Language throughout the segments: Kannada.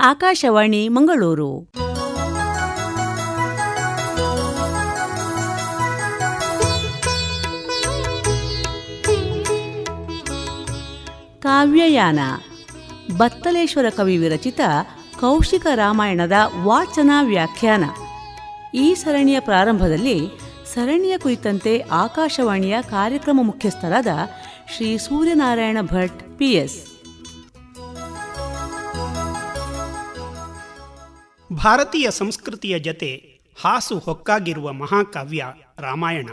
ಆಕಾಶವಾಣಿ, ಮಂಗಳೂರು. ಕಾವ್ಯಯಾನ, ಬತ್ತಲೇಶ್ವರ ಕವಿ ವಿರಚಿತ ಕೌಶಿಕ ರಾಮಾಯಣದ ವಾಚನ ವ್ಯಾಖ್ಯಾನ. ಈ ಸರಣಿಯ ಪ್ರಾರಂಭದಲ್ಲಿ ಸರಣಿಯ ಕುರಿತಂತೆ ಆಕಾಶವಾಣಿಯ ಕಾರ್ಯಕ್ರಮ ಮುಖ್ಯಸ್ಥರಾದ ಶ್ರೀ ಸೂರ್ಯನಾರಾಯಣ ಭಟ್ ಪಿಎಸ್ ಭಾರತೀಯ ಸಂಸ್ಕೃತಿಯ ಜತೆ ಹಾಸು ಹೊಕ್ಕಾಗಿರುವ ಮಹಾಕಾವ್ಯ ರಾಮಾಯಣ.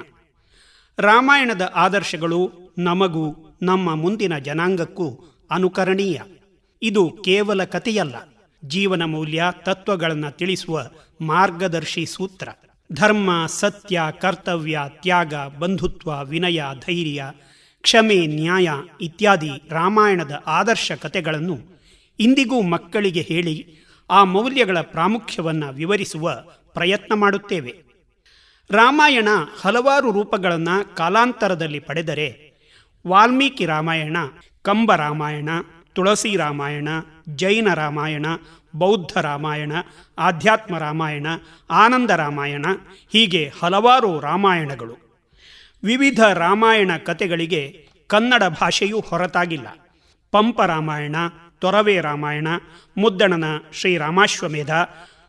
ರಾಮಾಯಣದ ಆದರ್ಶಗಳು ನಮಗೂ ನಮ್ಮ ಮುಂದಿನ ಜನಾಂಗಕ್ಕೂ ಅನುಕರಣೀಯ. ಇದು ಕೇವಲ ಕಥೆಯಲ್ಲ, ಜೀವನ ಮೌಲ್ಯ ತತ್ವಗಳನ್ನು ತಿಳಿಸುವ ಮಾರ್ಗದರ್ಶಿ ಸೂತ್ರ. ಧರ್ಮ, ಸತ್ಯ, ಕರ್ತವ್ಯ, ತ್ಯಾಗ, ಬಂಧುತ್ವ, ವಿನಯ, ಧೈರ್ಯ, ಕ್ಷಮೆ, ನ್ಯಾಯ ಇತ್ಯಾದಿ ರಾಮಾಯಣದ ಆದರ್ಶ ಕಥೆಗಳನ್ನು ಇಂದಿಗೂ ಮಕ್ಕಳಿಗೆ ಹೇಳಿ ಆ ಮೌಲ್ಯಗಳ ಪ್ರಾಮುಖ್ಯವನ್ನು ವಿವರಿಸುವ ಪ್ರಯತ್ನ ಮಾಡುತ್ತೇವೆ. ರಾಮಾಯಣ ಹಲವಾರು ರೂಪಗಳನ್ನು ಕಾಲಾಂತರದಲ್ಲಿ ಪಡೆದರೆ ವಾಲ್ಮೀಕಿ ರಾಮಾಯಣ, ಕಂಬ ರಾಮಾಯಣ, ತುಳಸಿ ರಾಮಾಯಣ, ಜೈನ ರಾಮಾಯಣ, ಬೌದ್ಧ ರಾಮಾಯಣ, ಆಧ್ಯಾತ್ಮ ರಾಮಾಯಣ, ಆನಂದ ರಾಮಾಯಣ ಹೀಗೆ ಹಲವಾರು ರಾಮಾಯಣಗಳು. ವಿವಿಧ ರಾಮಾಯಣ ಕಥೆಗಳಿಗೆ ಕನ್ನಡ ಭಾಷೆಯೂ ಹೊರತಾಗಿಲ್ಲ. ಪಂಪ ರಾಮಾಯಣ ತೊರವೆ ರಾಮಾಯಣ, ಮುದ್ದಣನ ಶ್ರೀರಾಮಾಶ್ವಮೇಧ,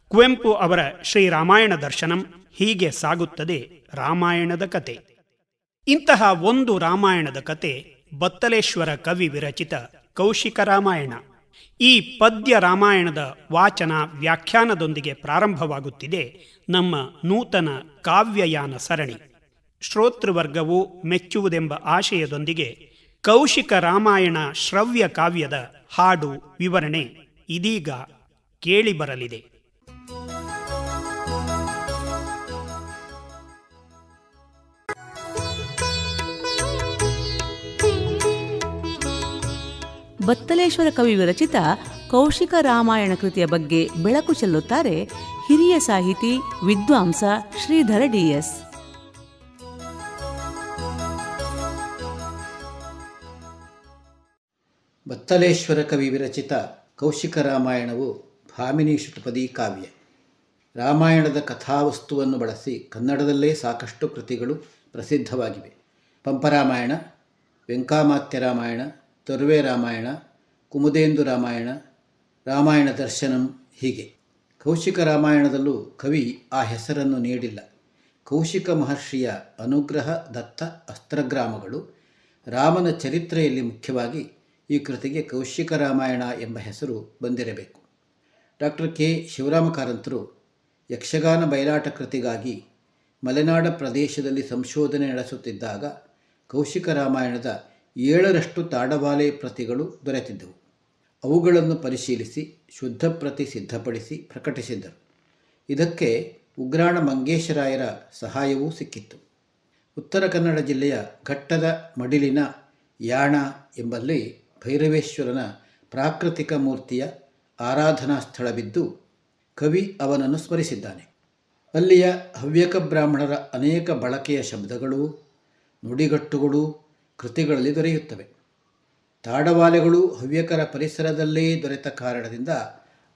ಕುವೆಂಪು ಅವರ ಶ್ರೀರಾಮಾಯಣ ದರ್ಶನಂ, ಹೀಗೆ ಸಾಗುತ್ತದೆ ರಾಮಾಯಣದ ಕತೆ. ಇಂತಹ ಒಂದು ರಾಮಾಯಣದ ಕತೆ ಬತ್ತಲೇಶ್ವರ ಕವಿ ವಿರಚಿತ ಕೌಶಿಕ ರಾಮಾಯಣ. ಈ ಪದ್ಯ ರಾಮಾಯಣದ ವಾಚನ ವ್ಯಾಖ್ಯಾನದೊಂದಿಗೆ ಪ್ರಾರಂಭವಾಗುತ್ತಿದೆ ನಮ್ಮ ನೂತನ ಕಾವ್ಯಯಾನ ಸರಣಿ. ಶ್ರೋತೃವರ್ಗವು ಮೆಚ್ಚುವುದೆಂಬ ಆಶಯದೊಂದಿಗೆ ಕೌಶಿಕ ರಾಮಾಯಣ ಶ್ರವ್ಯ ಕಾವ್ಯದ ಹಾಡು ವಿವರಣೆ ಇದೀಗ ಕೇಳಿಬರಲಿದೆ. ಬತ್ತಲೇಶ್ವರ ಕವಿ ವಿರಚಿತ ಕೌಶಿಕ ರಾಮಾಯಣ ಕೃತಿಯ ಬಗ್ಗೆ ಬೆಳಕು ಚೆಲ್ಲುತ್ತಾರೆ ಹಿರಿಯ ಸಾಹಿತಿ ವಿದ್ವಾಂಸ ಶ್ರೀಧರ ಡಿಎಸ್ ಬತ್ತಲೇಶ್ವರ ಕವಿ ವಿರಚಿತ ಕೌಶಿಕ ರಾಮಾಯಣವು ಭಾಮಿನಿ ಶತಪದಿ ಕಾವ್ಯ. ರಾಮಾಯಣದ ಕಥಾವಸ್ತುವನ್ನು ಬಳಸಿ ಕನ್ನಡದಲ್ಲೇ ಸಾಕಷ್ಟು ಕೃತಿಗಳು ಪ್ರಸಿದ್ಧವಾಗಿವೆ. ಪಂಪರಾಮಾಯಣ, ವೆಂಕಾಮಾತ್ಯ ರಾಮಾಯಣ, ತೊರ್ವೆ ರಾಮಾಯಣ, ಕುಮುದೇಂದು ರಾಮಾಯಣ ರಾಮಾಯಣ ದರ್ಶನಂ ಹೀಗೆ. ಕೌಶಿಕ ರಾಮಾಯಣದಲ್ಲೂ ಕವಿ ಆ ಹೆಸರನ್ನು ನೀಡಿಲ್ಲ. ಕೌಶಿಕ ಮಹರ್ಷಿಯ ಅನುಗ್ರಹ ದತ್ತ ಅಸ್ತ್ರಗ್ರಾಮಗಳು ರಾಮನ ಚರಿತ್ರೆಯಲ್ಲಿ ಮುಖ್ಯವಾಗಿ ಈ ಕೃತಿಗೆ ಕೌಶಿಕ ರಾಮಾಯಣ ಎಂಬ ಹೆಸರು ಬಂದಿರಬೇಕು. Doctor K. ಶಿವರಾಮ ಕಾರಂತರು ಯಕ್ಷಗಾನ ಬಯಲಾಟ ಕೃತಿಗಾಗಿ ಮಲೆನಾಡ ಪ್ರದೇಶದಲ್ಲಿ ಸಂಶೋಧನೆ ನಡೆಸುತ್ತಿದ್ದಾಗ ಕೌಶಿಕ ರಾಮಾಯಣದ ಏಳರಷ್ಟು ತಾಡವಾಲೆ ಪ್ರತಿಗಳು ದೊರೆತಿದ್ದವು. ಅವುಗಳನ್ನು ಪರಿಶೀಲಿಸಿ ಶುದ್ಧ ಪ್ರತಿ ಸಿದ್ಧಪಡಿಸಿ ಪ್ರಕಟಿಸಿದ್ದರು ಇದಕ್ಕೆ ಉಗ್ರಾಣ ಮಂಗೇಶರಾಯರ ಸಹಾಯವೂ ಸಿಕ್ಕಿತ್ತು. ಉತ್ತರ ಕನ್ನಡ ಜಿಲ್ಲೆಯ ಘಟ್ಟದ ಮಡಿಲಿನ ಯಾಣ ಎಂಬಲ್ಲಿ ಭೈರವೇಶ್ವರನ ಪ್ರಾಕೃತಿಕ ಮೂರ್ತಿಯ ಆರಾಧನಾ ಸ್ಥಳವಿದ್ದು ಕವಿ ಅವನನ್ನು ಸ್ಮರಿಸಿದ್ದಾನೆ. ಅಲ್ಲಿಯ ಹವ್ಯಕ ಬ್ರಾಹ್ಮಣರ ಅನೇಕ ಬಳಕೆಯ ಶಬ್ದಗಳು, ನುಡಿಗಟ್ಟುಗಳು ಕೃತಿಗಳಲ್ಲಿ ದೊರೆಯುತ್ತವೆ. ತಾಡವಾಲೆಗಳು ಹವ್ಯಕರ ಪರಿಸರದಲ್ಲೇ ದೊರೆತ ಕಾರಣದಿಂದ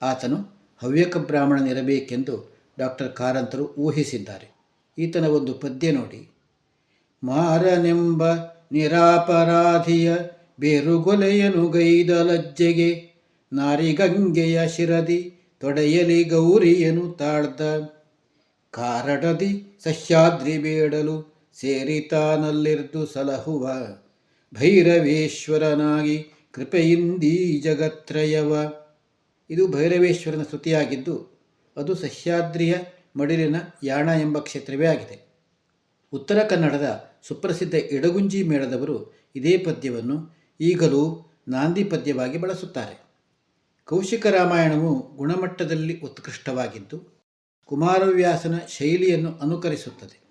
ಆತನು ಹವ್ಯಕ ಬ್ರಾಹ್ಮಣನಿರಬೇಕೆಂದು ಡಾಕ್ಟರ್ ಕಾರಂತರು ಊಹಿಸಿದ್ದಾರೆ. ಈತನ ಒಂದು ಪದ್ಯ ನೋಡಿ. ಮಾರನೆಂಬ ನಿರಾಪರಾಧಿಯ ಬೇರುಗೊಲೆಯನು ಗೈದ ಲಜ್ಜೆಗೆ, ನಾರಿಗಂಗೆಯ ಶಿರದಿ ತೊಡೆಯಲಿ ಗೌರಿಯನು ತಾಳ್ದ. ಕಾರಡದಿ ಸಹ್ಯಾದ್ರಿ ಬೇಡಲು ಸೇರಿತಾನಲ್ಲಿರ್ದು ಸಲಹುವ. ಭೈರವೇಶ್ವರನಾಗಿ ಕೃಪೆಯಿಂದೀ ಜಗತ್ರಯವ. ಇದು ಭೈರವೇಶ್ವರನ ಸ್ತುತಿಯಾಗಿದ್ದು, ಅದು ಸಹ್ಯಾದ್ರಿಯ ಮಡಿಲಿನ ಯಾಣ ಎಂಬ ಕ್ಷೇತ್ರವೇ ಆಗಿದೆ. ಉತ್ತರ ಕನ್ನಡದ ಸುಪ್ರಸಿದ್ಧ ಇಡಗುಂಜಿ ಮೇಳದವರು ಇದೇ ಪದ್ಯವನ್ನು ಈಗಲೂ ನಾಂದಿ ಪದ್ಯವಾಗಿ ಬಳಸುತ್ತಾರೆ. ಕೌಶಿಕ ರಾಮಾಯಣವು ಗುಣಮಟ್ಟದಲ್ಲಿ ಉತ್ಕೃಷ್ಟವಾಗಿದ್ದು, ಕುಮಾರವ್ಯಾಸನ ಶೈಲಿಯನ್ನು ಅನುಕರಿಸುತ್ತದೆ.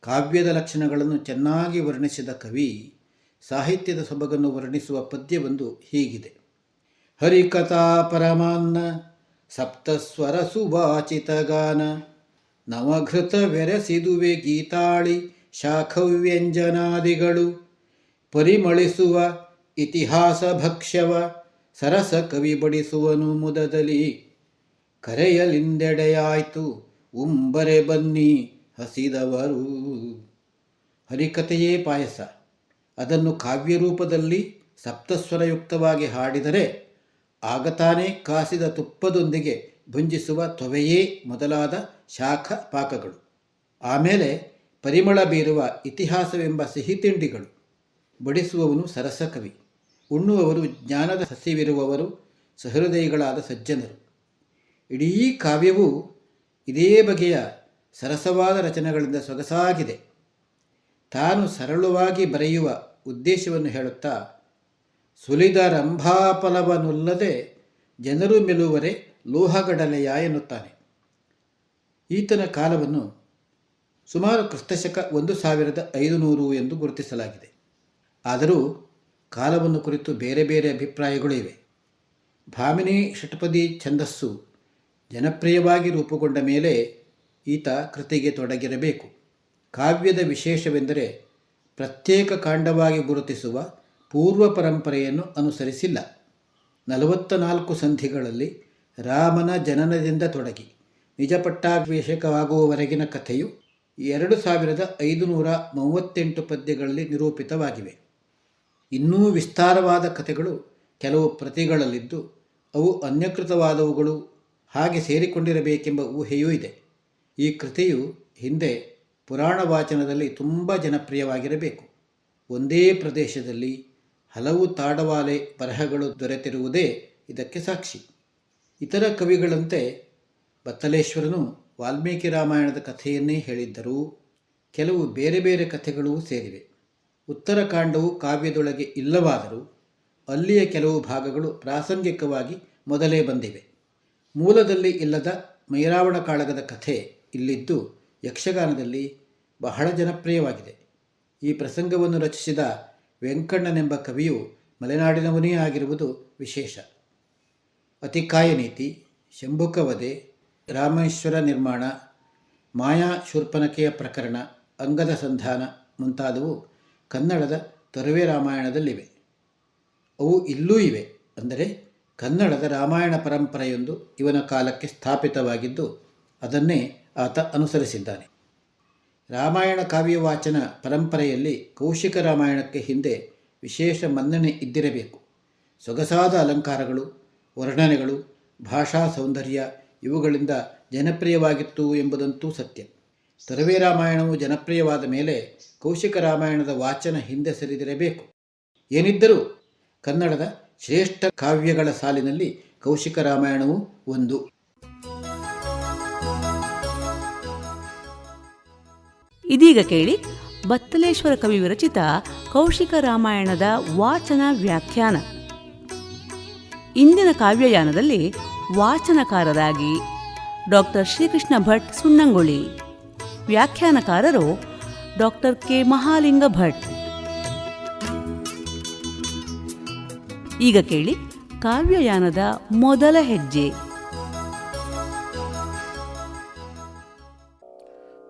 ಕಾವ್ಯದ ಲಕ್ಷಣಗಳನ್ನು ಚೆನ್ನಾಗಿ ವರ್ಣಿಸಿದ ಕವಿ, ಸಾಹಿತ್ಯದ ಸೊಬಗನ್ನು ವರ್ಣಿಸುವ ಪದ್ಯವೊಂದು ಹೀಗಿದೆ. ಹರಿಕಥಾ ಪರಮಾನ್ನ ಸಪ್ತಸ್ವರ ಸುವಾಚಿತಗಾನ ನವಘೃತ ವೆರಸಿದುವೆ ಗೀತಾಳಿ ಶಾಖವ್ಯಂಜನಾದಿಗಳು, ಪರಿಮಳಿಸುವ ಇತಿಹಾಸ ಭಕ್ಷ್ಯವ ಸರಸ ಕವಿ ಬಡಿಸುವನು ಮುದದಲ್ಲಿ. ಕರೆಯಲಿಂದೆಡೆಯಾಯ್ತು, ಉಂಬರೆ ಬನ್ನಿ ಹಸಿದವರು. ಹರಿಕಥೆಯೇ ಪಾಯಸ. ಅದನ್ನು ಕಾವ್ಯರೂಪದಲ್ಲಿ ಸಪ್ತಸ್ವರಯುಕ್ತವಾಗಿ ಹಾಡಿದರೆ ಆಗ ತಾನೇ ಕಾಸಿದ ತುಪ್ಪದೊಂದಿಗೆ ಭುಂಜಿಸುವ ತೊವೆಯೇ ಮೊದಲಾದ ಶಾಖ ಪಾಕಗಳು. ಆಮೇಲೆ ಪರಿಮಳ ಬೀರುವ ಇತಿಹಾಸವೆಂಬ ಸಿಹಿ ತಿಂಡಿಗಳು ಬಡಿಸುವವನು ಸರಸಕವಿ ಉಣ್ಣುವವರು, ಜ್ಞಾನದ ಸಸ್ಯವಿರುವವರು, ಸಹೃದಯಿಗಳಾದ ಸಜ್ಜನರು. ಇಡೀ ಕಾವ್ಯವು ಇದೇ ಬಗೆಯ ಸರಸವಾದ ರಚನೆಗಳಿಂದ ಸೊಗಸಾಗಿದೆ. ತಾನು ಸರಳವಾಗಿ ಬರೆಯುವ ಉದ್ದೇಶವನ್ನು ಹೇಳುತ್ತಾ, ಸುಲಿದ ರಂಭಾಫಲವನ್ನುಲ್ಲದೆ ಜನರು ಮೆಲುವರೆ ಲೋಹಗಡಲೆಯ ಎನ್ನುತ್ತಾನೆ. ಈತನ ಕಾಲವನ್ನು ಸುಮಾರು ಕ್ರಿಸ್ತಶಕ ಒಂದು ಸಾವಿರದ ಐದುನೂರು ಎಂದು ಗುರುತಿಸಲಾಗಿದೆ. ಆದರೂ ಕಾಲವನ್ನು ಕುರಿತು ಬೇರೆ ಬೇರೆ ಅಭಿಪ್ರಾಯಗಳಿವೆ ಭಾಮಿನಿ ಷಟ್ಪದಿ ಛಂದಸ್ಸು ಜನಪ್ರಿಯವಾಗಿ ರೂಪುಗೊಂಡ ಮೇಲೆ ಈತ ಕೃತಿಗೆ ತೊಡಗಿರಬೇಕು. ಕಾವ್ಯದ ವಿಶೇಷವೆಂದರೆ ಪ್ರತ್ಯೇಕ ಕಾಂಡವಾಗಿ ಗುರುತಿಸುವ ಪೂರ್ವ ಪರಂಪರೆಯನ್ನು ಅನುಸರಿಸಿಲ್ಲ. ನಲವತ್ತ ನಾಲ್ಕು ಸಂಧಿಗಳಲ್ಲಿ ರಾಮನ ಜನನದಿಂದ ತೊಡಗಿ ನಿಜಪಟ್ಟಾಭಿಷೇಕವಾಗುವವರೆಗಿನ ಕಥೆಯು ಎರಡು ಸಾವಿರದ ಐದುನೂರ ಮೂವತ್ತೆಂಟು ಪದ್ಯಗಳಲ್ಲಿ ನಿರೂಪಿತವಾಗಿವೆ. ಇನ್ನೂ ವಿಸ್ತಾರವಾದ ಕಥೆಗಳು ಕೆಲವು ಪ್ರತಿಗಳಲ್ಲಿದ್ದು ಅವು ಅನ್ಯಕೃತವಾದವುಗಳು ಹಾಗೆ ಸೇರಿಕೊಂಡಿರಬೇಕೆಂಬ ಊಹೆಯೂ ಇದೆ. ಈ ಕೃತಿಯು ಹಿಂದೆ ಪುರಾಣ ವಾಚನದಲ್ಲಿ ತುಂಬ ಜನಪ್ರಿಯವಾಗಿರಬೇಕು. ಒಂದೇ ಪ್ರದೇಶದಲ್ಲಿ ಹಲವು ತಾಡವಾಲೆ ಬರಹಗಳು ದೊರೆತಿರುವುದೇ ಇದಕ್ಕೆ ಸಾಕ್ಷಿ. ಇತರ ಕವಿಗಳಂತೆ ಬತ್ತಲೇಶ್ವರನು ವಾಲ್ಮೀಕಿ ರಾಮಾಯಣದ ಕಥೆಯನ್ನೇ ಹೇಳಿದ್ದರೂ ಕೆಲವು ಬೇರೆ ಬೇರೆ ಕಥೆಗಳೂ ಸೇರಿವೆ. ಉತ್ತರಕಾಂಡವು ಕಾವ್ಯದೊಳಗೆ ಇಲ್ಲವಾದರೂ ಅಲ್ಲಿಯ ಕೆಲವು ಭಾಗಗಳು ಪ್ರಾಸಂಗಿಕವಾಗಿ ಮೊದಲೇ ಬಂದಿವೆ. ಮೂಲದಲ್ಲಿ ಇಲ್ಲದ ಮೈರಾವಣ ಕಾಳಗದ ಕಥೆ ಇಲ್ಲಿದ್ದು ಯಕ್ಷಗಾನದಲ್ಲಿ ಬಹಳ ಜನಪ್ರಿಯವಾಗಿದೆ. ಈ ಪ್ರಸಂಗವನ್ನು ರಚಿಸಿದ ವೆಂಕಣ್ಣನೆಂಬ ಕವಿಯು ಮಲೆನಾಡಿನವನೇ ಆಗಿರುವುದು ವಿಶೇಷ. ಅತಿಕಾಯ ನೀತಿ, ಶಂಭುಕವಧೆ, ರಾಮೇಶ್ವರ ನಿರ್ಮಾಣ, ಮಾಯಾ ಶೂರ್ಪನಕೆಯ ಪ್ರಕರಣ, ಅಂಗದ ಸಂಧಾನ ಮುಂತಾದವು ಕನ್ನಡದ ತೊರವೆ ರಾಮಾಯಣದಲ್ಲಿವೆ. ಅವು ಇಲ್ಲೂ ಇವೆ. ಅಂದರೆ ಕನ್ನಡದ ರಾಮಾಯಣ ಪರಂಪರೆಯೊಂದು ಇವನ ಕಾಲಕ್ಕೆ ಸ್ಥಾಪಿತವಾಗಿದ್ದು ಅದನ್ನೇ ಆತ ಅನುಸರಿಸಿದ್ದಾನೆ. ರಾಮಾಯಣ ಕಾವ್ಯವಾಚನ ಪರಂಪರೆಯಲ್ಲಿ ಕೌಶಿಕ ರಾಮಾಯಣಕ್ಕೆ ಹಿಂದೆ ವಿಶೇಷ ಮನ್ನಣೆ ಇದ್ದಿರಬೇಕು. ಸೊಗಸಾದ ಅಲಂಕಾರಗಳು, ವರ್ಣನೆಗಳು, ಭಾಷಾ ಸೌಂದರ್ಯ ಇವುಗಳಿಂದ ಜನಪ್ರಿಯವಾಗಿತ್ತು ಎಂಬುದಂತೂ ಸತ್ಯ. ತರವೇ ರಾಮಾಯಣವು ಜನಪ್ರಿಯವಾದ ಮೇಲೆ ಕೌಶಿಕ ರಾಮಾಯಣದ ವಾಚನ ಹಿಂದೆ ಸರಿದಿರಬೇಕು. ಏನಿದ್ದರೂ ಕನ್ನಡದ ಶ್ರೇಷ್ಠ ಕಾವ್ಯಗಳ ಸಾಲಿನಲ್ಲಿ ಕೌಶಿಕ ರಾಮಾಯಣವು ಒಂದು. ಇದೀಗ ಕೇಳಿ ಬತ್ತಲೇಶ್ವರ ಕವಿ ವಿರಚಿತ ಕೌಶಿಕ ರಾಮಾಯಣದ ವಾಚನ ವ್ಯಾಖ್ಯಾನ. ಇಂದಿನ ಕಾವ್ಯಯಾನದಲ್ಲಿ ವಾಚನಕಾರರಾಗಿ ಡಾಕ್ಟರ್ ಶ್ರೀಕೃಷ್ಣ ಭಟ್ ಸುಣ್ಣಂಗುಳಿ ವ್ಯಾಖ್ಯಾನಕಾರರು ಡಾಕ್ಟರ್ ಕೆ ಮಹಾಲಿಂಗ ಭಟ್ ಈಗ ಕೇಳಿ ಕಾವ್ಯಯಾನದ ಮೊದಲ ಹೆಜ್ಜೆ.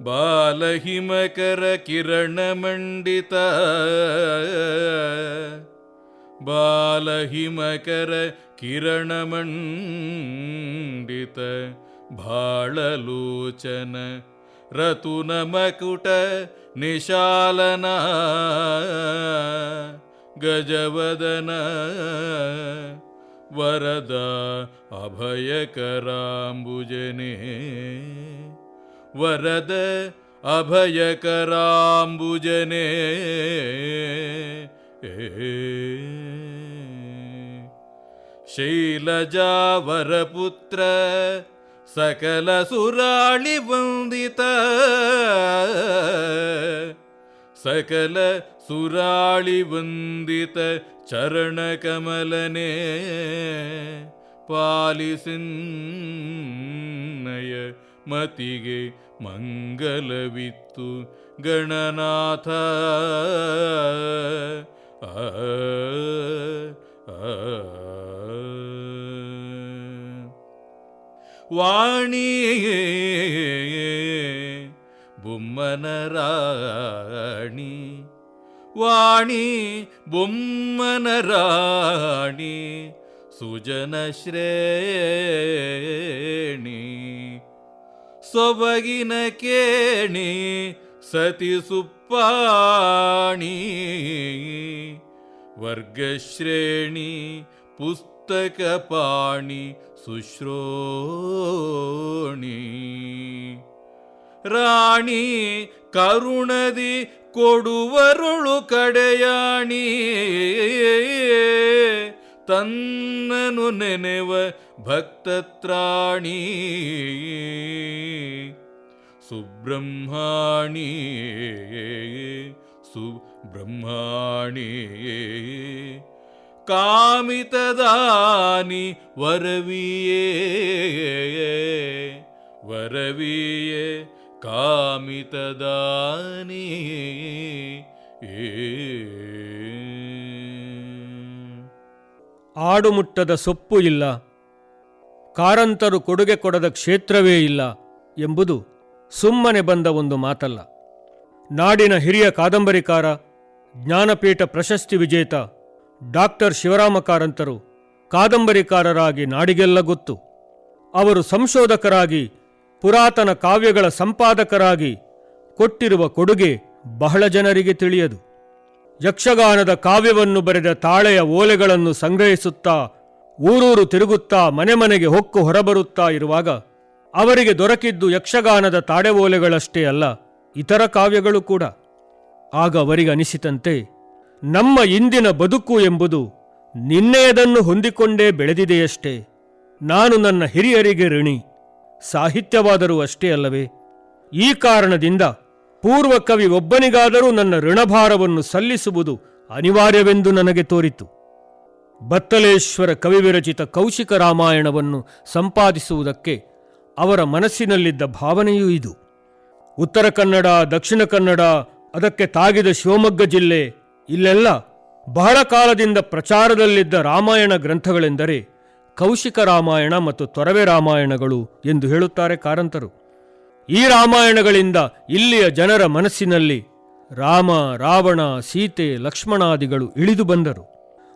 ಬಾಲಹಿಮಕರ ಕಿರಣಮಂಡಿತ ಬಾಲಹಿಮಕರ ಕಿರಣಮಂಡಿತ ಭಾಳಲೋಚನ रतुनमकुटनिशालन गजवदन वरद अभयकराम्बुजने। वरद अभयकराम्बुजने। हे शैलजावरपुत्र ಸಕಲ ಸುರಾಳಿ ವಂದಿತ ಸಕಲ ಸುರಾಳಿ ವಂದಿತ ಚರಣ ಕಮಲನೆ ಪಾಲಿಸಿನ್ನಯ ಮತಿಗೆ ಮಂಗಲವಿತ್ತು ಗಣನಾಥ ಆ. ವಾಣಿಯೇ ಬೊಮ್ಮನ ರಾಣಿ. ವಾಣಿ ಬೊಮ್ಮನ ರಾಣಿ ಸುಜನ ಶ್ರೇಣಿ. ಸೊಬಗಿನ ಕೇಣಿ ಸತಿ ಸುಪ್ಪಾಣಿ. ವರ್ಗಶ್ರೇಣಿ ಪುಸ್ತಕ ಪಾಣಿ ಸುಶ್ರೋಣಿ ರಾಣಿ ಕರುಣದಿ ಕೊಡುವರುಳು ಕಡೆಯಾಣಿ ತನ್ನನು ನೆನೆವ ಭಕ್ತತ್ರಾಣಿ ಸುಬ್ರಹ್ಮಾಣಿ ಸುಬ್ರಹ್ಮಾಣಿ ಕಾಮಿತದಾನಿ ವರವಿಯೇ ವರವಿಯೇ ಕಾಮಿತದಾನಿ. ಆಡುಮುಟ್ಟದ ಸೊಪ್ಪು ಇಲ್ಲ, ಕಾರಂತರು ಕೊಡುಗೆ ಕೊಡದ ಕ್ಷೇತ್ರವೇ ಇಲ್ಲ ಎಂಬುದು ಸುಮ್ಮನೆ ಬಂದ ಒಂದು ಮಾತಲ್ಲ. ನಾಡಿನ ಹಿರಿಯ ಕಾದಂಬರಿಕಾರ, ಜ್ಞಾನಪೀಠ ಪ್ರಶಸ್ತಿ ವಿಜೇತ ಡಾಕ್ಟರ್ ಶಿವರಾಮ ಕಾರಂತರು ಕಾದಂಬರಿಕಾರರಾಗಿ ನಾಡಿಗೆಲ್ಲ ಗೊತ್ತು. ಅವರು ಸಂಶೋಧಕರಾಗಿ, ಪುರಾತನ ಕಾವ್ಯಗಳ ಸಂಪಾದಕರಾಗಿ ಕೊಟ್ಟಿರುವ ಕೊಡುಗೆ ಬಹಳ ಜನರಿಗೆ ತಿಳಿಯದು. ಯಕ್ಷಗಾನದ ಕಾವ್ಯವನ್ನು ಬರೆದ ತಾಳೆಯ ಓಲೆಗಳನ್ನು ಸಂಗ್ರಹಿಸುತ್ತಾ, ಊರೂರು ತಿರುಗುತ್ತಾ, ಮನೆ ಮನೆಗೆ ಹೊಕ್ಕು ಹೊರಬರುತ್ತಾ ಇರುವಾಗ ಅವರಿಗೆ ದೊರಕಿದ್ದು ಯಕ್ಷಗಾನದ ತಾಡೆ ಓಲೆಗಳಷ್ಟೇ ಅಲ್ಲ, ಇತರ ಕಾವ್ಯಗಳು ಕೂಡ. ಆಗ ಅವರಿಗೆ ಅನಿಸಿತಂತೆ ನಮ್ಮ ಇಂದಿನ ಬದುಕು ಎಂಬುದು ನಿನ್ನೆಯದನ್ನು ಹೊಂದಿಕೊಂಡೇ ಬೆಳೆದಿದೆಯಷ್ಟೇ. ನಾನು ನನ್ನ ಹಿರಿಯರಿಗೆ ಋಣಿ. ಸಾಹಿತ್ಯವಾದರೂ ಅಷ್ಟೇ ಅಲ್ಲವೇ? ಈ ಕಾರಣದಿಂದ ಪೂರ್ವ ಕವಿ ಒಬ್ಬನಿಗಾದರೂ ನನ್ನ ಋಣಭಾರವನ್ನು ಸಲ್ಲಿಸುವುದು ಅನಿವಾರ್ಯವೆಂದು ನನಗೆ ತೋರಿತು. ಬತ್ತಲೇಶ್ವರ ಕವಿವಿರಚಿತ ಕೌಶಿಕ ರಾಮಾಯಣವನ್ನು ಸಂಪಾದಿಸುವುದಕ್ಕೆ ಅವರ ಮನಸ್ಸಿನಲ್ಲಿದ್ದ ಭಾವನೆಯೂ ಇದು. ಉತ್ತರ ಕನ್ನಡ, ದಕ್ಷಿಣ ಕನ್ನಡ, ಅದಕ್ಕೆ ತಾಗಿದ ಶಿವಮೊಗ್ಗ ಜಿಲ್ಲೆ ಇಲ್ಲೆಲ್ಲ ಬಹಳ ಕಾಲದಿಂದ ಪ್ರಚಾರದಲ್ಲಿದ್ದ ರಾಮಾಯಣ ಗ್ರಂಥಗಳೆಂದರೆ ಕೌಶಿಕ ರಾಮಾಯಣ ಮತ್ತು ತೊರವೆ ರಾಮಾಯಣಗಳು ಎಂದು ಹೇಳುತ್ತಾರೆ ಕಾರಂತರು. ಈ ರಾಮಾಯಣಗಳಿಂದ ಇಲ್ಲಿಯ ಜನರ ಮನಸ್ಸಿನಲ್ಲಿ ರಾಮ, ರಾವಣ, ಸೀತೆ, ಲಕ್ಷ್ಮಣಾದಿಗಳು ಇಳಿದು ಬಂದರು.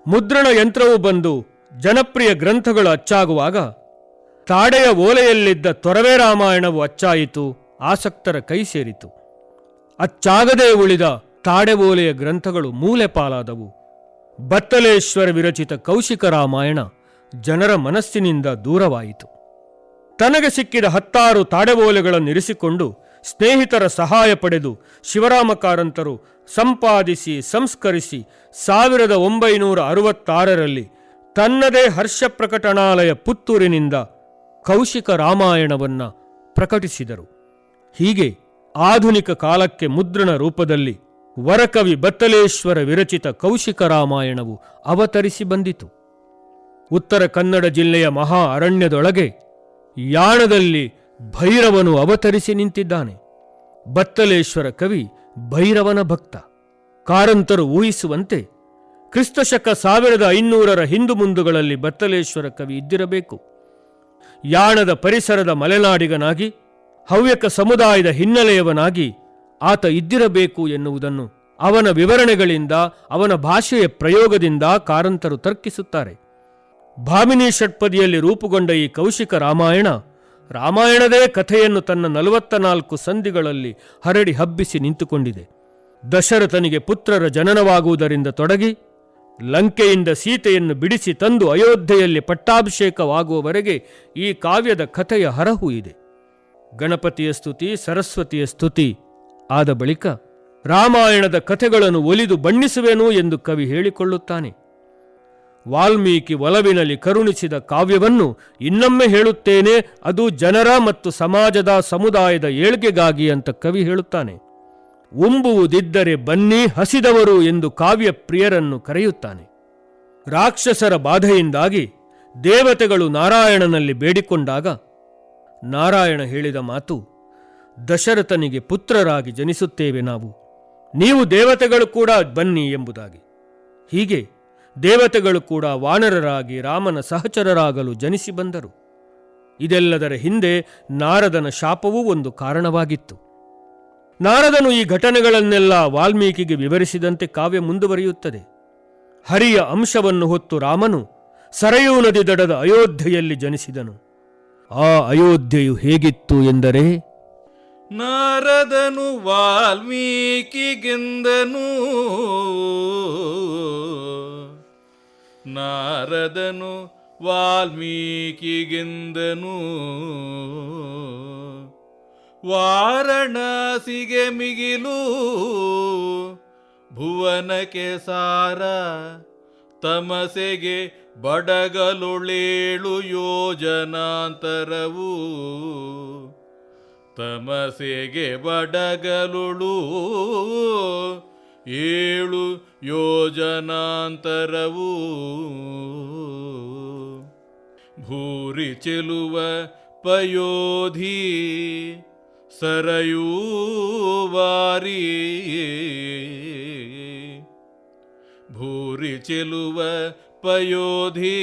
ಮುದ್ರಣ ಯಂತ್ರವು ಬಂದು ಜನಪ್ರಿಯ ಗ್ರಂಥಗಳು ಅಚ್ಚಾಗುವಾಗ ತಾಡೆಯ ಓಲೆಯಲ್ಲಿದ್ದ ತೊರವೆ ರಾಮಾಯಣವು ಅಚ್ಚಾಯಿತು, ಆಸಕ್ತರ ಕೈ ಸೇರಿತು. ಅಚ್ಚಾಗದೇ ಉಳಿದ ತಾಡೆ ಓಲೆಯ ಗ್ರಂಥಗಳು ಮೂಲೆ ಪಾಲಾದವು. ಬತ್ತಲೇಶ್ವರ ವಿರಚಿತ ಕೌಶಿಕ ರಾಮಾಯಣ ಜನರ ಮನಸ್ಸಿನಿಂದ ದೂರವಾಯಿತು. ತನಗೆ ಸಿಕ್ಕಿದ ಹತ್ತಾರು ತಾಡೆಬೋಲೆಗಳನ್ನು ಇರಿಸಿಕೊಂಡು ಸ್ನೇಹಿತರ ಸಹಾಯ ಪಡೆದು ಶಿವರಾಮ ಕಾರಂತರು ಸಂಪಾದಿಸಿ ಸಂಸ್ಕರಿಸಿ ಸಾವಿರದ ಒಂಬೈನೂರ ಅರವತ್ತಾರರಲ್ಲಿ ತನ್ನದೇ ಹರ್ಷ ಪ್ರಕಟಣಾಲಯ ಪುತ್ತೂರಿನಿಂದ ಕೌಶಿಕ ರಾಮಾಯಣವನ್ನು ಪ್ರಕಟಿಸಿದರು. ಹೀಗೆ ಆಧುನಿಕ ಕಾಲಕ್ಕೆ ಮುದ್ರಣ ರೂಪದಲ್ಲಿ ವರಕವಿ ಬತ್ತಲೇಶ್ವರ ವಿರಚಿತ ಕೌಶಿಕ ರಾಮಾಯಣವು ಅವತರಿಸಿ ಬಂದಿತು. ಉತ್ತರ ಕನ್ನಡ ಜಿಲ್ಲೆಯ ಮಹಾ ಅರಣ್ಯದೊಳಗೆ ಯಾಣದಲ್ಲಿ ಭೈರವನು ಅವತರಿಸಿ ನಿಂತಿದ್ದಾನೆ. ಬತ್ತಲೇಶ್ವರ ಕವಿ ಭೈರವನ ಭಕ್ತ. ಕಾರಂತರು ಊಹಿಸುವಂತೆ ಕ್ರಿಸ್ತಶಕ ಸಾವಿರದ ಐನೂರರ ಹಿಂದು ಮುಂದುಗಳಲ್ಲಿ ಬತ್ತಲೇಶ್ವರ ಕವಿ ಇದ್ದಿರಬೇಕು. ಯಾಣದ ಪರಿಸರದ ಮಲೆನಾಡಿಗನಾಗಿ, ಹವ್ಯಕ ಸಮುದಾಯದ ಹಿನ್ನೆಲೆಯವನಾಗಿ ಆತ ಇದ್ದಿರಬೇಕು ಎನ್ನುವುದನ್ನು ಅವನ ವಿವರಣೆಗಳಿಂದ, ಅವನ ಭಾಷೆಯ ಪ್ರಯೋಗದಿಂದ ಕಾರಂತರು ತರ್ಕಿಸುತ್ತಾರೆ. ಭಾಮಿನಿ ಷಟ್ಪದಿಯಲ್ಲಿ ರೂಪುಗೊಂಡ ಈ ಕೌಶಿಕ ರಾಮಾಯಣ, ರಾಮಾಯಣದೇ ಕಥೆಯನ್ನು ತನ್ನ ನಲವತ್ತ ನಾಲ್ಕು ಸಂಧಿಗಳಲ್ಲಿ ಹರಡಿ ಹಬ್ಬಿಸಿ ನಿಂತುಕೊಂಡಿದೆ. ದಶರಥನಿಗೆ ಪುತ್ರರ ಜನನವಾಗುವುದರಿಂದ ತೊಡಗಿ, ಲಂಕೆಯಿಂದ ಸೀತೆಯನ್ನು ಬಿಡಿಸಿ ತಂದು ಅಯೋಧ್ಯೆಯಲ್ಲಿ ಪಟ್ಟಾಭಿಷೇಕವಾಗುವವರೆಗೆ ಈ ಕಾವ್ಯದ ಕಥೆಯ ಹರಹು ಇದೆ. ಗಣಪತಿಯ ಸ್ತುತಿ, ಸರಸ್ವತಿಯ ಸ್ತುತಿ ಆದ ಬಳಿಕ ರಾಮಾಯಣದ ಕಥೆಗಳನ್ನು ಒಲಿದು ಬಣ್ಣಿಸುವೆನು ಎಂದು ಕವಿ ಹೇಳಿಕೊಳ್ಳುತ್ತಾನೆ. ವಾಲ್ಮೀಕಿ ಒಲವಿನಲ್ಲಿ ಕರುಣಿಸಿದ ಕಾವ್ಯವನ್ನು ಇನ್ನೊಮ್ಮೆ ಹೇಳುತ್ತೇನೆ, ಅದು ಜನರ ಮತ್ತು ಸಮಾಜದ ಸಮುದಾಯದ ಏಳ್ಗೆಗಾಗಿ ಅಂತ ಕವಿ ಹೇಳುತ್ತಾನೆ. ಉಂಬುವುದಿದ್ದರೆ ಬನ್ನಿ ಹಸಿದವರು ಎಂದು ಕಾವ್ಯ ಪ್ರಿಯರನ್ನು ಕರೆಯುತ್ತಾನೆ. ರಾಕ್ಷಸರ ಬಾಧೆಯಿಂದಾಗಿ ದೇವತೆಗಳು ನಾರಾಯಣನಲ್ಲಿ ಬೇಡಿಕೊಂಡಾಗ ನಾರಾಯಣ ಹೇಳಿದ ಮಾತು ದಶರಥನಿಗೆ ಪುತ್ರರಾಗಿ ಜನಿಸುತ್ತೇವೆ ನಾವು. ನೀವು ದೇವತೆಗಳು ಕೂಡ ಬನ್ನಿ ಎಂಬುದಾಗಿ. ಹೀಗೆ ದೇವತೆಗಳು ಕೂಡ ವಾನರರಾಗಿ ರಾಮನ ಸಹಚರರಾಗಲು ಜನಿಸಿ ಬಂದರು. ಇದೆಲ್ಲದರ ಹಿಂದೆ ನಾರದನ ಶಾಪವೂ ಒಂದು ಕಾರಣವಾಗಿತ್ತು. ನಾರದನು ಈ ಘಟನೆಗಳನ್ನೆಲ್ಲ ವಾಲ್ಮೀಕಿಗೆ ವಿವರಿಸಿದಂತೆ ಕಾವ್ಯ ಮುಂದುವರಿಯುತ್ತದೆ. ಹರಿಯ ಅಂಶವನ್ನು ಹೊತ್ತು ರಾಮನು ಸರಯೂ ನದಿ ದಡದ ಅಯೋಧ್ಯೆಯಲ್ಲಿ ಜನಿಸಿದನು. ಆ ಅಯೋಧ್ಯೆಯು ಹೇಗಿತ್ತು ಎಂದರೆ ನಾರದನು ವಾಲ್ಮೀಕಿಗೆಂದನು. ನಾರದನು ವಾಲ್ಮೀಕಿಗೆಂದನು. ವಾರಣಾಸಿಗೆ ಮಿಗಿಲು ಭುವನಕ್ಕೆ ಸಾರ ತಮಸೆಗೆ ಬಡಗಲುಳೇಳು ಯೋಜನಾಂತರವು. ತಮಸೆಗೆ ಬಡಗಲುಳು. ಏಳು ಯೋಜನಾಂತರವು. ಭೂರಿ ಚೆಲುವ ಪಯೋಧಿ. ಸರಯೂವಾರಿ ಭೂರಿ ಚೆಲುವ ಪಯೋಧಿ.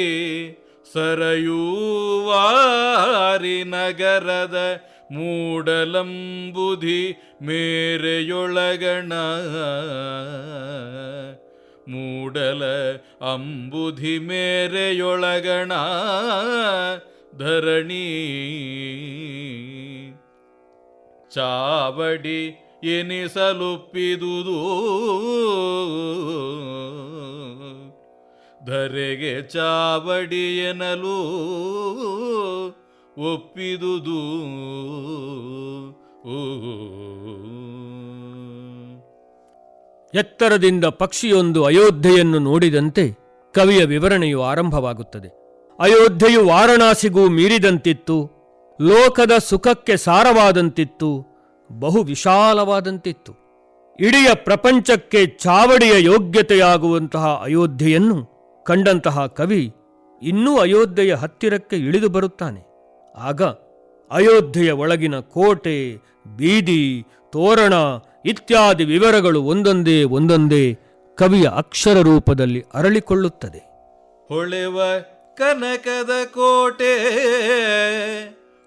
ಸರಯೂವಾರಿ ನಗರದ ಮೂಡಲಂಬುಧಿ ಮೇರೆಯೊಳಗಣ. ಮೂಡಲ ಅಂಬುಧಿ ಮೇರೆಯೊಳಗಣ. ಧರಣಿ ಚಾವಡಿ ಎನಿಸಲುಪ್ಪಿದುದು. ಧರೆಗೆ ಚಾವಡಿ ಎನಲು. ಒಪ್ಪಿದುದು. ಎತ್ತರದಿಂದ ಪಕ್ಷಿಯೊಂದು ಅಯೋಧ್ಯೆಯನ್ನು ನೋಡಿದಂತೆ ಕವಿಯ ವಿವರಣೆಯು ಆರಂಭವಾಗುತ್ತದೆ. ಅಯೋಧ್ಯೆಯು ವಾರಣಾಸಿಗೂ ಮೀರಿದಂತಿತ್ತು, ಲೋಕದ ಸುಖಕ್ಕೆ ಸಾರವಾದಂತಿತ್ತು, ಬಹು ವಿಶಾಲವಾದಂತಿತ್ತು. ಇಡಿಯ ಪ್ರಪಂಚಕ್ಕೆ ಚಾವಡಿಯ ಯೋಗ್ಯತೆಯಾಗುವಂತಹ ಅಯೋಧ್ಯೆಯನ್ನು ಕಂಡಂತಹ ಕವಿ ಇನ್ನೂ ಅಯೋಧ್ಯೆಯ ಹತ್ತಿರಕ್ಕೆ ಇಳಿದು ಬರುತ್ತಾನೆ. ಆಗ ಅಯೋಧ್ಯೆಯ ಒಳಗಿನ ಕೋಟೆ, ಬೀದಿ, ತೋರಣ ಇತ್ಯಾದಿ ವಿವರಗಳು ಒಂದೊಂದೇ ಒಂದೊಂದೇ ಕವಿಯ ಅಕ್ಷರ ರೂಪದಲ್ಲಿ ಅರಳಿಕೊಳ್ಳುತ್ತದೆ. ಹೊಳೆವ ಕನಕದ ಕೋಟೆ,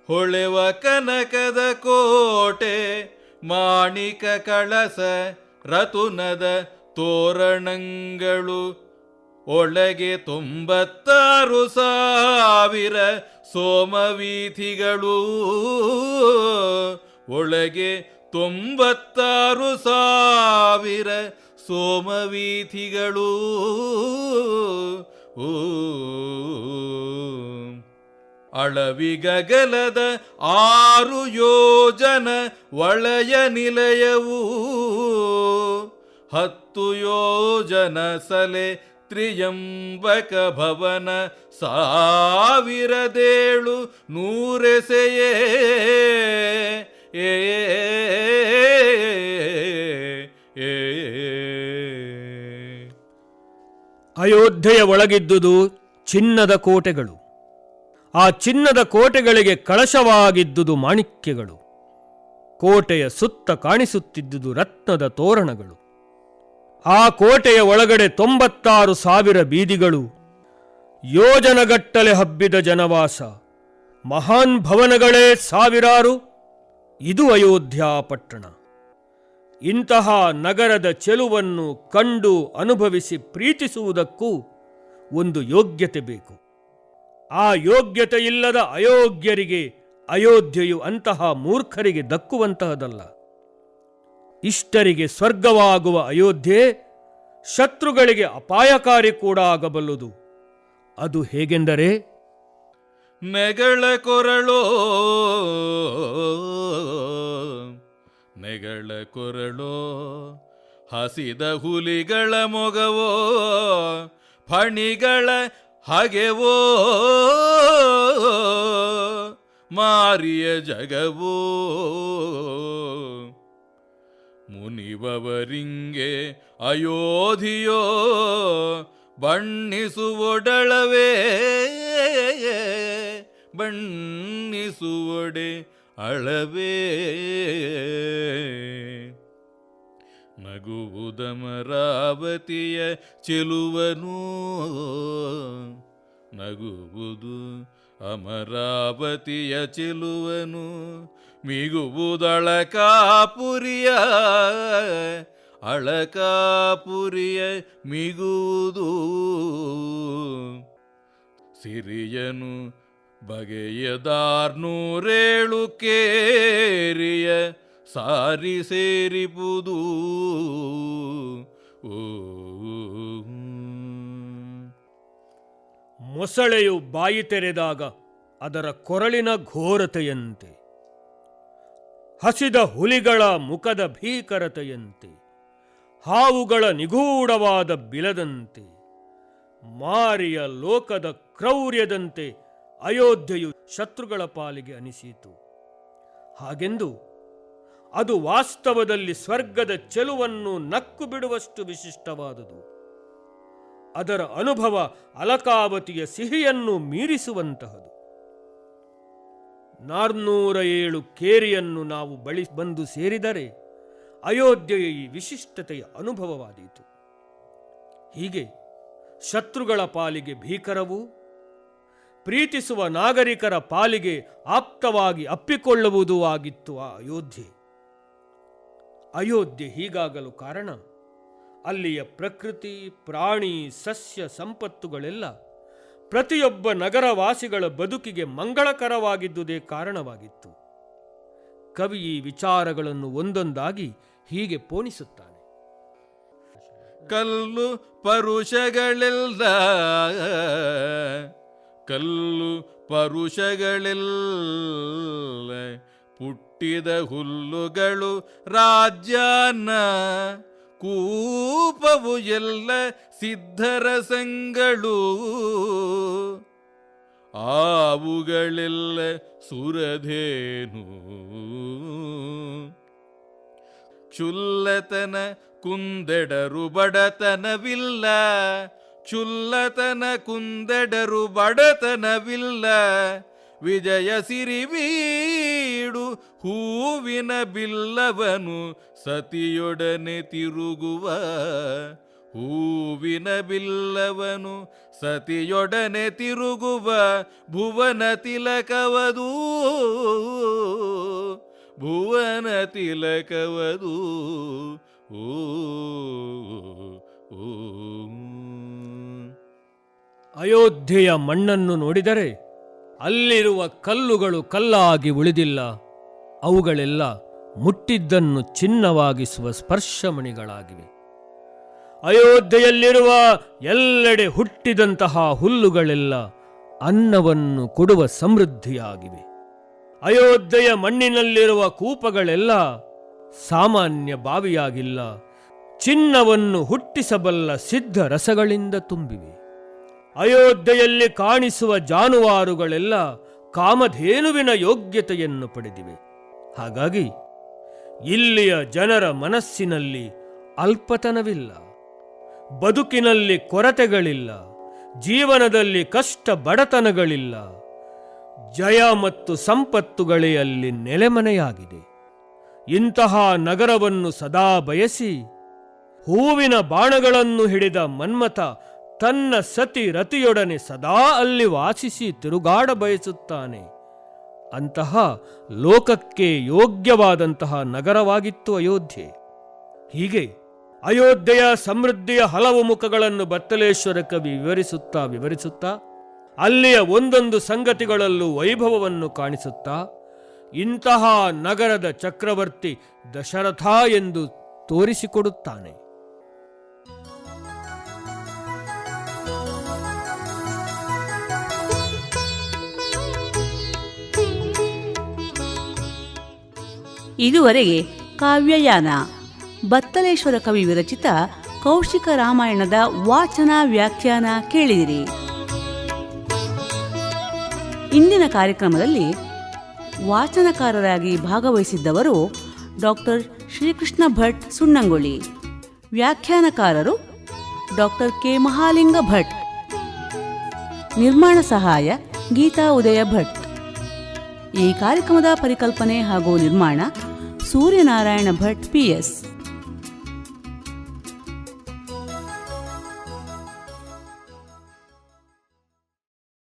ಹೊಳೆವ ಕನಕದ ಕೋಟೆ, ಮಾಣಿಕ ಕಳಸ ರತುನದ ತೋರಣಗಳು, ಒಳಗೆ ತೊಂಬತ್ತಾರು ಸಾವಿರ ಸೋಮವೀಥಿಗಳು ಒಳಗೆ ತೊಂಬತ್ತಾರು ಸಾವಿರ ಸೋಮವೀಥಿಗಳು. ಅಳವಿ ಅಳವಿಗಗಲದ ಆರು ಯೋಜನ ಒಳಯ ನಿಲಯವು ಹತ್ತು ಯೋಜನ ಸಲೆ ತ್ರಿಯಂಬಕ ಭವನ ಸಾವಿರದೇಳು ನೂರೆಸೆಯೇ ಏ ಅಯೋಧ್ಯೆಯ ಒಳಗಿದ್ದುದು ಚಿನ್ನದ ಕೋಟೆಗಳು ಆ ಚಿನ್ನದ ಕೋಟೆಗಳಿಗೆ ಕಳಶವಾಗಿದ್ದುದು ಮಾಣಿಕ್ಯಗಳು ಕೋಟೆಯ ಸುತ್ತ ಕಾಣಿಸುತ್ತಿದ್ದುದು ರತ್ನದ ತೋರಣಗಳು ಆ ಕೋಟೆಯ ಒಳಗಡೆ ತೊಂಬತ್ತಾರು ಸಾವಿರ ಬೀದಿಗಳು. ಯೋಜನಗಟ್ಟಲೆ ಹಬ್ಬಿದ ಜನವಾಸ. ಮಹಾನ್ ಭವನಗಳೇ ಸಾವಿರಾರು. ಇದು ಅಯೋಧ್ಯ ಪಟ್ಟಣ. ಇಂತಹ ನಗರದ ಚೆಲುವನ್ನು ಕಂಡು ಅನುಭವಿಸಿ ಪ್ರೀತಿಸುವುದಕ್ಕೂ ಒಂದು ಯೋಗ್ಯತೆ ಬೇಕು. ಆ ಯೋಗ್ಯತೆ ಇಲ್ಲದ ಅಯೋಗ್ಯರಿಗೆ ಅಯೋಧ್ಯೆಯು ಅಂತಹ ಮೂರ್ಖರಿಗೆ ದಕ್ಕುವಂತಹದಲ್ಲ. ಇಷ್ಟರಿಗೆ ಸ್ವರ್ಗವಾಗುವ ಅಯೋಧ್ಯೆ ಶತ್ರುಗಳಿಗೆ ಅಪಾಯಕಾರಿ ಕೂಡ ಆಗಬಲ್ಲುದು. ಅದು ಹೇಗೆಂದರೆ? ನೆಗಳ ಕೊರಳೋ ನೆಗಳ ಕೊರಳೋ, ಹಸಿದ ಹುಲಿಗಳ ಮೊಗವೋ, ಫಣಿಗಳ ಹಗೆವೋ, ಮಾರಿಯ ಜಗವೋ ಮುನಿವವರಿಂಗೆ ಅಯೋಧಿಯೋ ಬಣ್ಣಿಸುವೊಡಳವೇ ಬಣ್ಣಿಸುವೊಡೆ ಅಳವೇ. ನಗುವುದಮರಾವತಿಯ ಚೆಲುವನು ನಗುವುದು ಅಮರಾವತಿಯ ಚೆಲುವನು ಮಿಗುವುದಳಕಾಪುರಿಯ ಅಳಕಾಪುರಿಯ ಮಿಗುವುದು. ಸಿರಿಯನು ಬಗೆಯದಾರ್ನೂರೇಳು ಕೇರಿಯ ಸಾರಿ ಸೇರಿಪುದು. ಮೊಸಳೆಯು ಬಾಯಿ ತೆರೆದಾಗ ಅದರ ಕೊರಳಿನ ಘೋರತೆಯಂತೆ. ಹಸಿದ ಹುಲಿಗಳ ಮುಖದ ಭೀಕರತೆಯಂತೆ, ಹಾವುಗಳ ನಿಗೂಢವಾದ ಬಿಲದಂತೆ, ಮಾರಿಯ ಲೋಕದ ಕ್ರೌರ್ಯದಂತೆ ಅಯೋಧ್ಯೆಯು ಶತ್ರುಗಳ ಪಾಲಿಗೆ ಅನಿಸಿತು. ಹಾಗೆಂದು ಅದು ವಾಸ್ತವದಲ್ಲಿ ಸ್ವರ್ಗದ ಚೆಲುವನ್ನು ನಕ್ಕು ಬಿಡುವಷ್ಟು ವಿಶಿಷ್ಟವಾದುದು. ಅದರ ಅನುಭವ ಅಲಕಾವತಿಯ ಸಿಹಿಯನ್ನು ಮೀರಿಸುವಂತಹದು. ನಾರ್ನೂರ ಏಳು ಕೇರಿಯನ್ನು ನಾವು ಬಳಿ ಬಂದು ಸೇರಿದರೆ ಅಯೋಧ್ಯೆಯ ಈ ವಿಶಿಷ್ಟತೆಯ ಅನುಭವವಾದೀತು. ಹೀಗೆ ಶತ್ರುಗಳ ಪಾಲಿಗೆ ಭೀಕರವೂ, ಪ್ರೀತಿಸುವ ನಾಗರಿಕರ ಪಾಲಿಗೆ ಆಪ್ತವಾಗಿ ಅಪ್ಪಿಕೊಳ್ಳುವುದೂ ಆಗಿತ್ತು ಆ ಅಯೋಧ್ಯೆ. ಅಯೋಧ್ಯೆ ಹೀಗಾಗಲು ಕಾರಣ, ಅಲ್ಲಿಯ ಪ್ರಕೃತಿ, ಪ್ರಾಣಿ, ಸಸ್ಯ, ಸಂಪತ್ತುಗಳೆಲ್ಲ ಪ್ರತಿಯೊಬ್ಬ ನಗರವಾಸಿಗಳ ಬದುಕಿಗೆ ಮಂಗಳಕರವಾಗಿದ್ದುದೇ ಕಾರಣವಾಗಿತ್ತು. ಕವಿ ಈ ವಿಚಾರಗಳನ್ನು ಒಂದೊಂದಾಗಿ ಹೀಗೆ ಪೋಣಿಸುತ್ತಾನೆ ಕಲ್ಲು ಪರುಷಗಳೆಲ್ಲ ಕಲ್ಲು ಪರುಷಗಳೆಲ್ಲ ಪುಟ್ಟಿದ ಹುಲ್ಲುಗಳು ರಾಜ್ಯಾನ ಕೂಪವು ಎಲ್ಲ ಸಿದ್ಧರಸಂಗಳು ಆವುಗಳೆಲ್ಲ ಸುರಧೇನು ಕ್ಷುಲ್ಲತನ ಕುಂದೆಡರು ಬಡತನವಿಲ್ಲ. ಕ್ಷುಲ್ಲತನ ಕುಂದೆಡರು ಬಡತನವಿಲ್ಲ. ವಿಜಯ ಸಿರಿವೀಡು ಹೂವಿನ ಬಿಲ್ಲವನು ಸತಿಯೊಡನೆ ತಿರುಗುವ. ಹೂವಿನ ಬಿಲ್ಲವನು ಸತಿಯೊಡನೆ ತಿರುಗುವ. ಭುವನ ತಿಲಕವದು ಭುವನ ತಿಲಕವದು. ಓ ಅಯೋಧ್ಯೆಯ ಮಣ್ಣನ್ನು ನೋಡಿದರೆ ಅಲ್ಲಿರುವ ಕಲ್ಲುಗಳು ಕಲ್ಲಾಗಿ ಉಳಿದಿಲ್ಲ. ಅವುಗಳೆಲ್ಲ ಮುಟ್ಟಿದ್ದನ್ನು ಚಿನ್ನವಾಗಿಸುವ ಸ್ಪರ್ಶಮಣಿಗಳಾಗಿವೆ. ಅಯೋಧ್ಯೆಯಲ್ಲಿರುವ ಎಲ್ಲೆಡೆ ಹುಟ್ಟಿದಂತಹ ಹುಲ್ಲುಗಳೆಲ್ಲ ಅನ್ನವನ್ನು ಕೊಡುವ ಸಮೃದ್ಧಿಯಾಗಿವೆ. ಅಯೋಧ್ಯೆಯ ಮಣ್ಣಿನಲ್ಲಿರುವ ಕೂಪಗಳೆಲ್ಲ ಸಾಮಾನ್ಯ ಬಾವಿಯಾಗಿಲ್ಲ. ಚಿನ್ನವನ್ನು ಹುಟ್ಟಿಸಬಲ್ಲ ಸಿದ್ಧ ರಸಗಳಿಂದ ತುಂಬಿವೆ. ಅಯೋಧ್ಯೆಯಲ್ಲಿ ಕಾಣಿಸುವ ಜಾನುವಾರುಗಳೆಲ್ಲ ಕಾಮಧೇನುವಿನ ಯೋಗ್ಯತೆಯನ್ನು ಪಡೆದಿವೆ. ಹಾಗಾಗಿ ಇಲ್ಲಿಯ ಜನರ ಮನಸ್ಸಿನಲ್ಲಿ ಅಲ್ಪತನವಿಲ್ಲ, ಬದುಕಿನಲ್ಲಿ ಕೊರತೆಗಳಿಲ್ಲ, ಜೀವನದಲ್ಲಿ ಕಷ್ಟ ಬಡತನಗಳಿಲ್ಲ, ಜಯ ಮತ್ತು ಸಂಪತ್ತುಗಳೇ ಅಲ್ಲಿ ನೆಲೆಮನೆಯಾಗಿದೆ. ಇಂತಹ ನಗರವನ್ನು ಸದಾ ಬಯಸಿ ಹೂವಿನ ಬಾಣಗಳನ್ನು ಹಿಡಿದ ಮನ್ಮಥ ತನ್ನ ಸತಿ ರತಿಯೊಡನೆ ಸದಾ ಅಲ್ಲಿ ವಾಸಿಸಿ ತಿರುಗಾಡ ಬಯಸುತ್ತಾನೆ. ಅಂತಹ ಲೋಕಕ್ಕೆ ಯೋಗ್ಯವಾದಂತಹ ನಗರವಾಗಿತ್ತು ಅಯೋಧ್ಯೆ. ಹೀಗೆ ಅಯೋಧ್ಯೆಯ ಸಮೃದ್ಧಿಯ ಹಲವು ಮುಖಗಳನ್ನು ಬತ್ತಲೇಶ್ವರ ಕವಿ ವಿವರಿಸುತ್ತಾ ವಿವರಿಸುತ್ತಾ, ಅಲ್ಲಿಯ ಒಂದೊಂದು ಸಂಗತಿಗಳಲ್ಲೂ ವೈಭವವನ್ನು ಕಾಣಿಸುತ್ತಾ, ಇಂತಹ ನಗರದ ಚಕ್ರವರ್ತಿ ದಶರಥ ಎಂದು ತೋರಿಸಿಕೊಡುತ್ತಾನೆ. ಇದುವರೆಗೆ ಕಾವ್ಯಯಾನ, ಬತ್ತಲೇಶ್ವರ ಕವಿ ವಿರಚಿತ ಕೌಶಿಕ ರಾಮಾಯಣದ ವಾಚನ ವ್ಯಾಖ್ಯಾನ ಕೇಳಿದಿರಿ. ಇಂದಿನ ಕಾರ್ಯಕ್ರಮದಲ್ಲಿ ವಾಚನಕಾರರಾಗಿ ಭಾಗವಹಿಸಿದ್ದವರು ಡಾಕ್ಟರ್ ಶ್ರೀಕೃಷ್ಣ ಭಟ್ ಸುಣ್ಣಂಗೊಳಿ ವ್ಯಾಖ್ಯಾನಕಾರರು ಡಾಕ್ಟರ್ ಕೆ ಮಹಾಲಿಂಗ ಭಟ್, ನಿರ್ಮಾಣ ಸಹಾಯ ಗೀತಾ ಉದಯ ಭಟ್. ಈ ಕಾರ್ಯಕ್ರಮದ ಪರಿಕಲ್ಪನೆ ಹಾಗೂ ನಿರ್ಮಾಣ ಸೂರ್ಯನಾರಾಯಣ ಭಟ್ ಪಿಎಸ್.